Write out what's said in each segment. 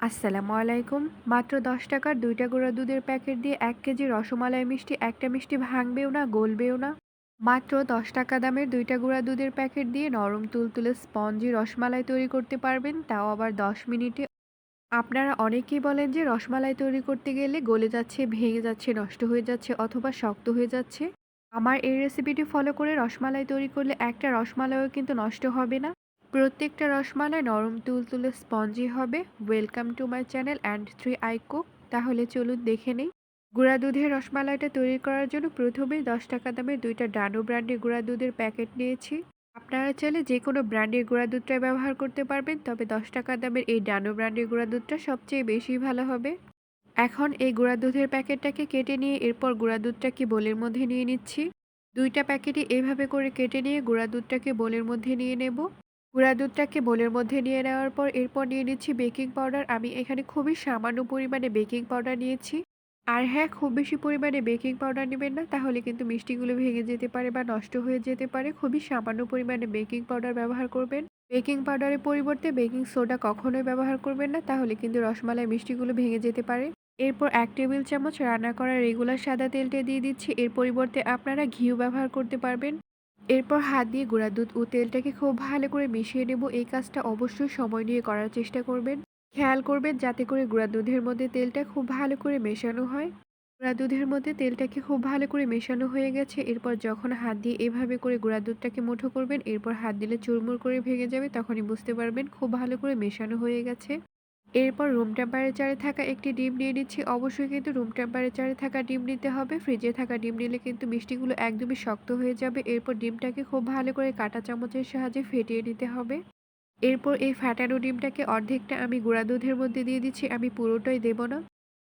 আসসালামু আলাইকুম। মাত্র দশ টাকার দুইটা গুঁড়া দুধের প্যাকেট দিয়ে এক কেজি রসমালাই মিষ্টি, একটা মিষ্টি ভাঙবেও না, গলবেও না। মাত্র দশ টাকা দামের দুইটা গুঁড়া দুধের প্যাকেট দিয়ে নরম তুলতুলে স্পঞ্জি রসমালাই তৈরি করতে পারবেন, তাও আবার দশ মিনিটে। আপনারা অনেকেই বলেন যে রসমালাই তৈরি করতে গেলে গলে যাচ্ছে, ভেঙে যাচ্ছে, নষ্ট হয়ে যাচ্ছে অথবা শক্ত হয়ে যাচ্ছে। আমার এই রেসিপিটি ফলো করে রসমালাই তৈরি করলে একটা রসমালাইও কিন্তু নষ্ট হবে না। প্রত্যেকটা রসমালাই নরম তুলতুলে স্পঞ্জি হবে। Welcome to my channel and three I cook তাহলে চলুন দেখে নেই। গুঁড়া দুধের রসমালাইটা তৈরি করার জন্য প্রথমেই দশ টাকা দামের দুইটা ডানো ব্র্যান্ডের গুঁড়া দুধের প্যাকেট নিয়েছি। আপনারা চাইলে যে কোনো ব্র্যান্ডের গুঁড়া দুধটা ব্যবহার করতে পারবেন, তবে দশ টাকা দামের এই ডানো ব্র্যান্ডের গুঁড়া দুধটা সবচেয়ে বেশি ভালো হবে। এখন এই গুঁড়া দুধের প্যাকেটটাকে কেটে নিয়ে এরপর গুঁড়া দুধটাকে বোলের মধ্যে নিয়ে নিচ্ছি। দুইটা প্যাকেটই এভাবে করে কেটে নিয়ে গুঁড়া দুধটাকে বোলের মধ্যে নিয়ে নেব। গুঁড়া দুধটাকে বোলের মধ্যে নিয়ে নেওয়ার পর এরপর নিয়ে নিচ্ছি বেকিং পাউডার। আমি এখানে খুবই সামান্য পরিমাণে বেকিং পাউডার নিয়েছি। আর হ্যাঁ খুব বেশি পরিমাণে বেকিং পাউডার নেবেন না, তাহলে কিন্তু মিষ্টিগুলো ভেঙে যেতে পারে বা নষ্ট হয়ে যেতে পারে। খুবই সামান্য পরিমাণে বেকিং পাউডার ব্যবহার করবেন। বেকিং পাউডারের পরিবর্তে বেকিং সোডা কখনোই ব্যবহার করবেন না, তাহলে কিন্তু রসমালাই মিষ্টিগুলো ভেঙে যেতে পারে। এরপর এক টেবিল চামচ রান্না করা রেগুলার সাদা তেলটা দিয়ে দিচ্ছি। এর পরিবর্তে আপনারা ঘিও ব্যবহার করতে পারবেন। এরপর হাত দিয়ে গুঁড়া দুধ ও তেলটাকে খুব ভালো করে মিশিয়ে নেব। এই কাজটা অবশ্যই সময় নিয়ে করার চেষ্টা করবেন। খেয়াল করবেন যাতে করে গুঁড়া দুধের মধ্যে তেলটা খুব ভালো করে মেশানো হয়। গুঁড়া দুধের মধ্যে তেলটাকে খুব ভালো করে মেশানো হয়ে গেছে। এরপর যখন হাত দিয়ে এভাবে করে গুঁড়া দুধটাকে মুঠো করবেন, এরপর হাত দিলে চুরমুর করে ভেঙে যাবে, তখনই বুঝতে পারবেন খুব ভালো করে মেশানো হয়ে গেছে। এরপর রুম টেম্পারেচারে থাকা একটি ডিম নিয়ে নিচ্ছি। অবশ্যই কিন্তু রুম টেম্পারেচারে থাকা ডিম নিতে হবে। ফ্রিজে থাকা ডিম নিলে কিন্তু মিষ্টিগুলো একদমই শক্ত হয়ে যাবে। এরপর ডিমটাকে খুব ভালো করে কাঁটা চামচের সাহায্যে ফেটিয়ে নিতে হবে। এরপর এই ফাটানো ডিমটাকে অর্ধেকটা আমি গুঁড়া দুধের মধ্যে দিয়ে দিচ্ছি। আমি পুরোটাই দেব না।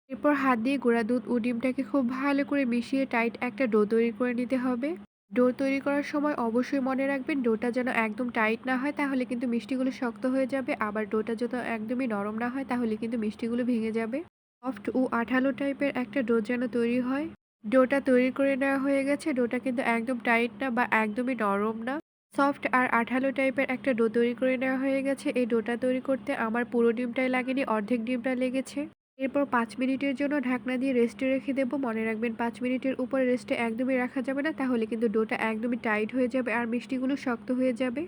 এরপর হাত দিয়ে গুঁড়া দুধ ও ডিমটাকে খুব ভালো করে মিশিয়ে টাইট একটা ডো তৈরি করে নিতে হবে। ডো তৈরি করার সময় অবশ্যই মনে রাখবেন ডোটা যেন একদম টাইট না হয়, তাহলে কিন্তু মিষ্টিগুলো শক্ত হয়ে যাবে। আবার ডোটা যত একদমই নরম না হয়, তাহলে কিন্তু মিষ্টিগুলো ভেঙে যাবে। সফট ও আঠালো টাইপের একটা ডো যেন তৈরি হয়। ডোটা তৈরি করে নেওয়া হয়ে গেছে। ডোটা কিন্তু একদম টাইট না বা একদমই নরম না। সফট আর আঠালো টাইপের একটা ডো তৈরি করে নেওয়া হয়ে গেছে। এই ডোটা তৈরি করতে আমার পুরো ডিমটাই লাগেনি, অর্ধেক ডিমটা লেগেছে। এরপর পাঁচ মিনিটের জন্য ঢাকনা দিয়ে রেস্টে রেখে দেবো। মনে রাখবেন পাঁচ মিনিটের উপরে রেস্টে একদমই রাখা যাবে না, তাহলে কিন্তু ডোটা একদমই টাইট হয়ে যাবে আর মিষ্টিগুলো শক্ত হয়ে যাবে।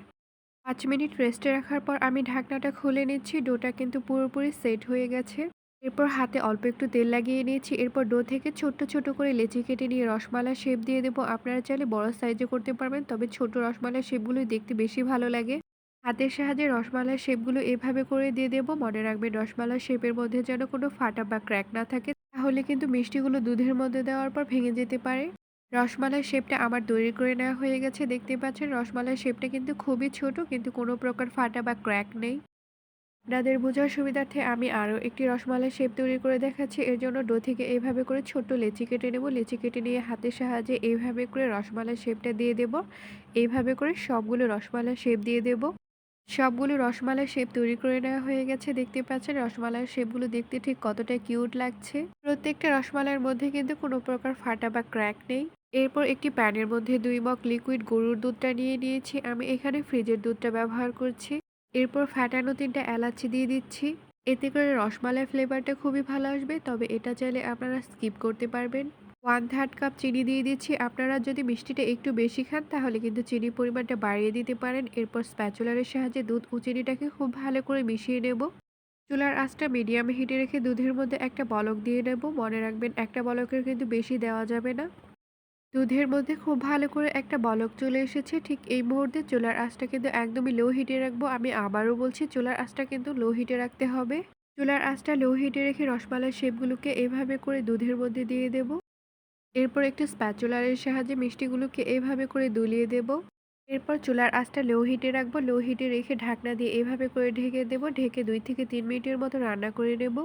পাঁচ মিনিট রেস্টে রাখার পর আমি ঢাকনাটা খুলে নিচ্ছি, ডোটা কিন্তু পুরোপুরি সেট হয়ে গেছে। এরপর হাতে অল্প একটু তেল লাগিয়ে নিয়েছি, এরপর ডো থেকে ছোট্ট ছোট করে লেচি কেটে নিয়ে রসমালা শেপ দিয়ে দেবো। আপনারা চাইলে বড় সাইজে করতে পারবেন, তবে ছোট রসমালা শেপগুলোই দেখতে বেশি ভালো লাগে। হাতের সাহায্যে রসমালাই শেপগুলো এভাবে করে দিয়ে দেবো। মনে রাখবে রসমালাই শেপের মধ্যে যেন কোনো ফাটা বা ক্র্যাক না থাকে। তাহলে কিন্তু মিষ্টিগুলো দুধের মধ্যে দেওয়ার পর ভেঙে যেতে পারে। রসমালাই শেপটা আমার তৈরি করে নেওয়া হয়ে গেছে। দেখতে পাচ্ছেন রসমালাই শেপটা কিন্তু খুবই ছোট, কিন্তু কোনো প্রকার ফাটা বা ক্র্যাক নেই। আপনাদের বোঝার সুবিধার্থে আমি আরও একটি রসমালাই শেপ তৈরি করে দেখাচ্ছি। এর জন্য ডো থেকে এইভাবে করে ছোট্ট লেচি কেটে নেব। লেচি কেটে নিয়ে হাতের সাহায্যে এইভাবে করে রসমালাই শেপটা দিয়ে দেব। এইভাবে করে সবগুলো রসমালাই শেপ দিয়ে দেব। সবগুলো রসমালাই শেপ তৈরি করে নেওয়া হয়ে গেছে, দেখতে পাচ্ছেন? রসমালাইয়ের শেপগুলো দেখতে ঠিক কতটা কিউট লাগছে। প্রত্যেকটা রসমালাইয়ের মধ্যে কিন্তু কোনো প্রকার ফাটা বা ক্র্যাক নেই। এরপর একটি প্যানের মধ্যে দুই মগ লিকুইড গরুর দুধটা নিয়ে নিয়েছি। আমি এখানে ফ্রিজের দুধটা ব্যবহার করছি। এরপর ফাটানো তিনটা এলাচি দিয়ে দিচ্ছি। এতে করে রসমালাই ফ্লেভারটা খুবই ভালো আসবে। তবে এটা চাইলে আপনারা স্কিপ করতে পারবেন। ওয়ান থার্ড কাপ চিনি দিয়ে দিচ্ছি। আপনারা যদি মিষ্টিটা একটু বেশি খান, তাহলে কিন্তু চিনির পরিমাণটা বাড়িয়ে দিতে পারেন। এরপর স্প্যাচুলারের সাহায্যে দুধ ও চিনিটাকে খুব ভালো করে মিশিয়ে নেব। চুলার আঁচটা মিডিয়াম হিটে রেখে দুধের মধ্যে একটা বলক দিয়ে নেব। মনে রাখবেন, একটা বলকের কিন্তু বেশি দেওয়া যাবে না। দুধের মধ্যে খুব ভালো করে একটা বলক চলে এসেছে। ঠিক এই মুহূর্তে চুলার আঁচটা কিন্তু একদমই লো হিটে রাখব। আমি আবারও বলছি, চুলার আঁচটা কিন্তু লো হিটে রাখতে হবে। চুলার আঁচটা লো হিটে রেখে রসমালাই শেপগুলোকে এভাবে করে দুধের মধ্যে দিয়ে দেব। এরপর একটু স্প্যাচুলারের সাহায্যে মিষ্টিগুলোকে এভাবে করে দুলিয়ে দেব। এরপর চুলার আঁচটা লো হিটে রাখব। লো হিটে রেখে ঢাকনা দিয়ে এভাবে করে ঢেকে দেব। ঢেকে দুই থেকে তিন মিনিটের মতো রান্না করে নেব।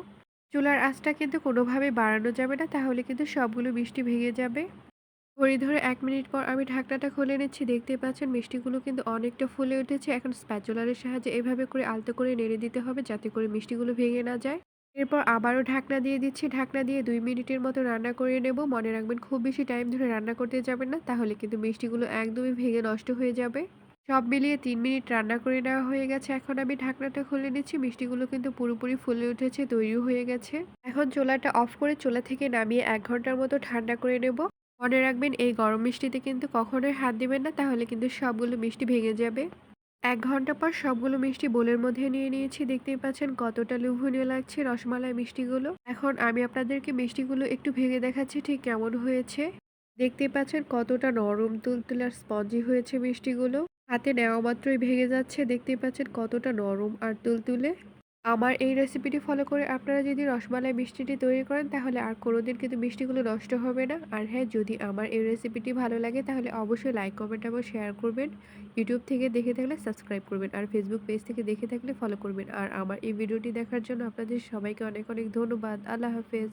চুলার আঁচটা কিন্তু কোনোভাবে বাড়ানো যাবে না, তাহলে কিন্তু সবগুলো মিষ্টি ভেঙে যাবে। ঘড়ি ধরে এক মিনিট পর আমি ঢাকনাটা খুলে নিচ্ছি। দেখতে পাচ্ছেন মিষ্টিগুলো কিন্তু অনেকটা ফুলে উঠেছে। এখন স্প্যাচুলারের সাহায্যে এভাবে করে আলতো করে নেড়ে দিতে হবে যাতে করে মিষ্টিগুলো ভেঙে না যায়। এরপর আবারও ঢাকনা দিয়ে দিচ্ছি ঢাকনা দিয়ে দুই মিনিটের মতো রান্না করে নেব মনে রাখবেন খুব বেশি টাইম ধরে রান্না করতে যাবেন না তাহলে কিন্তু মিষ্টিগুলো একদমই ভেঙে নষ্ট হয়ে যাবে সব মিলিয়ে তিন মিনিট রান্না করে নেওয়া হয়ে গেছে। এখন আমি ঢাকনাটা খুলে নিচ্ছি। মিষ্টিগুলো কিন্তু পুরোপুরি ফুলে উঠেছে, তৈরিও হয়ে গেছে। এখন চোলাটা অফ করে চোলা থেকে নামিয়ে এক ঘণ্টার মতো ঠান্ডা করে নেব। মনে রাখবেন এই গরম মিষ্টিতে কিন্তু কখনোই হাত দিবেন না তাহলে কিন্তু সবগুলো মিষ্টি ভেঙে যাবে। ১ ঘণ্টা পর সবগুলো মিষ্টি বোলের মধ্যে নিয়ে নিয়েছি। দেখতেই পাচ্ছেন কতটা লোভনীয় লাগছে রসমালাই মিষ্টিগুলো। এখন আমি আপনাদেরকে মিষ্টিগুলো একটু ভেঙে দেখাচ্ছি, ঠিক কেমন হয়েছে। দেখতে পাচ্ছেন কতটা নরম তুলতুলে আর স্পঞ্জি হয়েছে মিষ্টিগুলো। হাতে নেওয়া মাত্রই ভেঙে যাচ্ছে। দেখতে পাচ্ছেন কতটা নরম আর তুলতুলে। আমার এই রেসিপিটি ফলো করে আপনারা যদি রসমালাই মিষ্টিটি তৈরি করেন তাহলে আর কোনোদিন কিন্তু মিষ্টিগুলো নষ্ট হবে না। আর হ্যাঁ যদি আমার এই রেসিপিটি ভালো লাগে তাহলে অবশ্যই লাইক, কমেন্ট এবং শেয়ার করবেন। ইউটিউব থেকে দেখে থাকলে সাবস্ক্রাইব করবেন। আর ফেসবুক পেজ থেকে দেখে থাকলে ফলো করবেন। আর আমার এই ভিডিওটি দেখার জন্য আপনাদের সবাইকে অনেক, অনেক ধন্যবাদ। আল্লাহ হাফেজ।